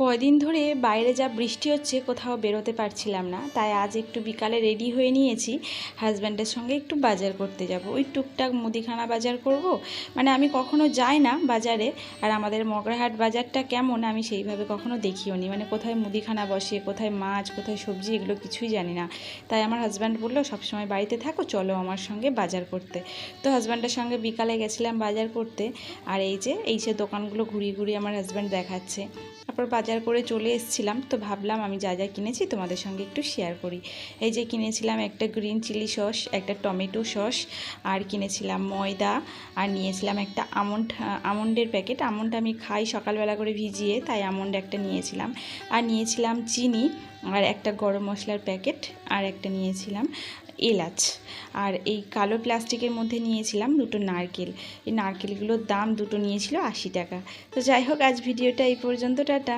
কয়দিন ধরে বাইরে যা বৃষ্টি হচ্ছে কোথাও বেরোতে পারছিলাম না, তাই আজ একটু বিকালে রেডি হয়ে নিয়েছি। হাজব্যান্ডের সঙ্গে একটু বাজার করতে যাব। ওই টুকটাক মুদিখানা বাজার করব। মানে আমি কখনো যাই না বাজারে, আর আমাদের মগরাহাট বাজারটা কেমন আমি সেইভাবে কখনো দেখিও নি। মানে কোথায় মুদিখানা বসে, কোথায় মাছ, কোথায় সবজি এগুলো কিছুই জানি না। তাই আমার হাজব্যান্ড বলল, সবসময় বাড়িতে থাকো, চলো আমার সঙ্গে বাজার করতে। তো হাজব্যান্ডের সঙ্গে বিকালে গেছিলাম বাজার করতে, আর এই যে এই যে দোকানগুলো ঘুরিয়ে ঘুরিয়ে আমার হাজব্যান্ড দেখাচ্ছে। তারপর বাজার করে চলে এসেছিলাম, তো ভাবলাম আমি যা যা কিনেছি তোমাদের সঙ্গে একটু শেয়ার করি। এই যে কিনেছিলাম একটা গ্রিন চিলি সস একটা টমেটো সস আর কিনেছিলাম ময়দা, আর নিয়েছিলাম একটা আমন্ড, আমন্ডের প্যাকেট আমন্ড আমি খাই সকালবেলা করে ভিজিয়ে, তাই আমন্ড একটা নিয়েছিলাম। আর নিয়েছিলাম চিনি, আর একটা গরম মশলার প্যাকেট আর একটা নিয়েছিলাম এলাচ। আর এই কালো প্লাস্টিকের মধ্যে নিয়েছিলাম দুটো নারকেল। এই নারকেলগুলোর দাম দুটো নিয়েছিল আশি টাকা। তো যাই হোক, আজ ভিডিওটা এই পর্যন্ত, টাটা।